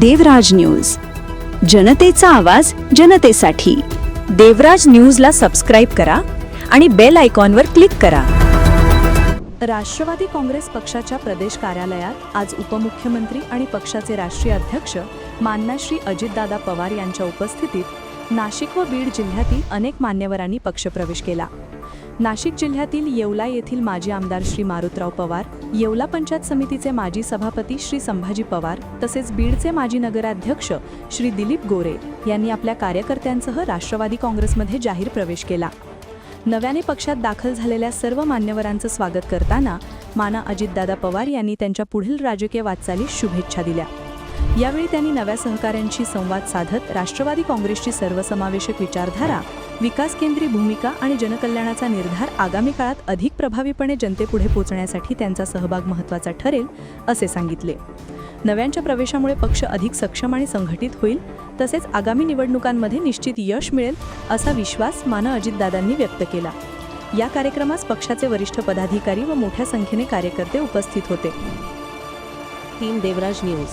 देवराज news. जनतेचा आवाज जनतेसाठी. देवराज न्यूजला सबस्क्राईब करा आणि बेल आयकॉनवर क्लिक करा. राष्ट्रवादी काँग्रेस पक्षाच्या प्रदेश कार्यालयात आज उपमुख्यमंत्री आणि पक्षाचे राष्ट्रीय अध्यक्ष मानना श्री अजितदादा पवार यांच्या उपस्थितीत नाशिक व बीड जिल्ह्यातील अनेक मान्यवरांनी पक्षप्रवेश केला. नाशिक जिल्ह्यातील येवला येथील माजी आमदार श्री मारुतराव पवार येवला पंचायत समितीचे माजी सभापती श्री संभाजी पवार तसेच बीडचे माजी नगराध्यक्ष श्री दिलीप गोरे यांनी आपल्या कार्यकर्त्यांसह राष्ट्रवादी काँग्रेसमध्ये जाहीर प्रवेश केला. नव्याने पक्षात दाखल झालेल्या सर्व मान्यवरांचं स्वागत करताना माना अजितदादा पवार यांनी त्यांच्या पुढील राजकीय वाटचालीस शुभेच्छा दिल्या. यावेळी त्यांनी नव्या सहकाऱ्यांशी संवाद साधत राष्ट्रवादी काँग्रेसची सर्वसमावेशक विचारधारा विकास केंद्री भूमिका आणि जनकल्याणाचा निर्धार आगामी काळात अधिक प्रभावीपणे जनतेपुढे पोचण्यासाठी त्यांचा सहभाग महत्त्वाचा ठरेल असे सांगितले. नव्यांच्या प्रवेशामुळे पक्ष अधिक सक्षम आणि संघटित होईल तसेच आगामी निवडणुकांमध्ये निश्चित यश मिळेल असा विश्वास मान अजितदादांनी व्यक्त केला. या कार्यक्रमास पक्षाचे वरिष्ठ पदाधिकारी व मोठ्या संख्येने कार्यकर्ते उपस्थित होते. Team Devraj news.